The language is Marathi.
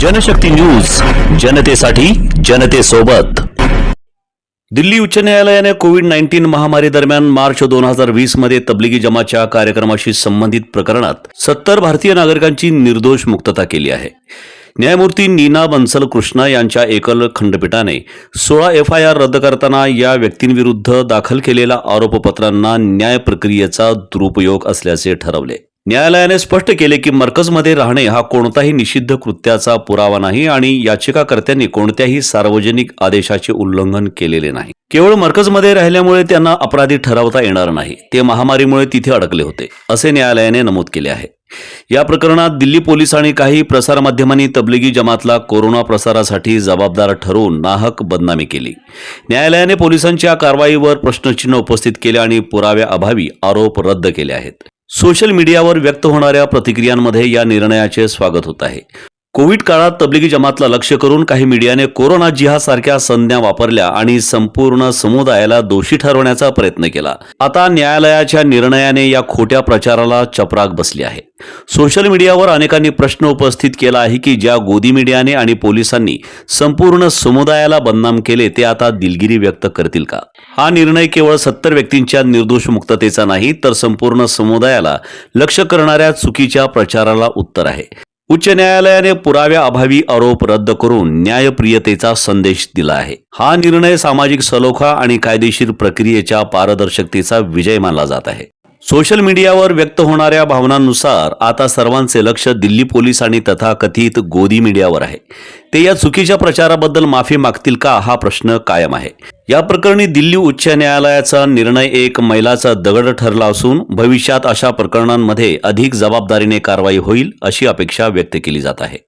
जनशक्ती न्यूज जनतेसाठी जनतेसोबत. दिल्ली उच्च न्यायालयाने कोविड नाईन्टीन महामारी दरम्यान मार्च दोन हजार वीसमध्ये तबलिगी जमाच्या कार्यक्रमाशी संबंधित प्रकरणात सत्तर भारतीय नागरिकांची निर्दोष मुक्तता केली आहे. न्यायमूर्ती नीना बन्सल कृष्णा यांच्या एकल खंडपीठाने सोळा एफ आय आर रद्द करताना या व्यक्तींविरुद्ध दाखल केलेल्या आरोपपत्रांना न्याय प्रक्रियेचा दुरुपयोग असल्याचे ठरवले. न्यायालयाने स्पष्ट केले की मरकजमध्ये राहणे हा कोणताही निषिद्ध कृत्याचा पुरावा नाही आणि याचिकाकर्त्यांनी कोणत्याही सार्वजनिक आदेशाचे उल्लंघन केलेले नाही. केवळ मरकजमध्ये राहिल्यामुळे त्यांना अपराधी ठरवता येणार नाही. ते महामारीमुळे तिथे अडकले होते असे न्यायालयाने नमूद केले आहे. या प्रकरणात दिल्ली पोलीस आणि काही प्रसारमाध्यमांनी तबलिगी जमातला कोरोना प्रसारासाठी जबाबदार ठरवून नाहक बदनामी केली. न्यायालयाने पोलिसांच्या कारवाईवर प्रश्नचिन्ह उपस्थित केले आणि पुराव्याअभावी आरोप रद्द केले आहेत. सोशल मीडियावर व्यक्त होणाऱ्या प्रतिक्रियांमध्ये या निर्णयाचे स्वागत होत आहे. कोविड काळात तबलिगी जमातला लक्ष करून काही मीडियाने कोरोना जिहासारख्या संज्ञा वापरल्या आणि संपूर्ण समुदायाला दोषी ठरवण्याचा प्रयत्न केला. आता न्यायालयाच्या निर्णयाने या खोट्या प्रचाराला चपराक बसली आहे. सोशल मीडियावर अनेकांनी प्रश्न उपस्थित केला आहे की ज्या गोदी मीडियाने आणि पोलिसांनी संपूर्ण समुदायाला बदनाम केले ते आता दिलगिरी व्यक्त करतील का? हा निर्णय केवळ सत्तर व्यक्तींच्या निर्दोष मुक्ततेचा नाही तर संपूर्ण समुदायाला लक्ष करणाऱ्या चुकीच्या प्रचाराला उत्तर आहे. उच्च न्यायालयाने पुराव्याअभावी आरोप रद्द करून न्यायप्रियतेचा संदेश दिला आहे. हा निर्णय सामाजिक सलोखा आणि कायदेशीर प्रक्रियेच्या पारदर्शकतेचा विजय मानला जात आहे. सोशल मीडियावर व्यक्त होणाऱ्या भावनांनुसार आता सर्वांचे लक्ष दिल्ली पोलीस आणि तथाकथित गोदी मीडियावर आहे. ते या चुकीच्या प्रचाराबद्दल माफी मागतील का हा प्रश्न कायम आहे. या प्रकरणी दिल्ली उच्च न्यायालयाचा निर्णय एक मैलाचा दगड ठरला असून भविष्यात अशा प्रकरणांमध्ये अधिक जबाबदारीने कारवाई होईल अशी अपेक्षा व्यक्त केली जात आहे.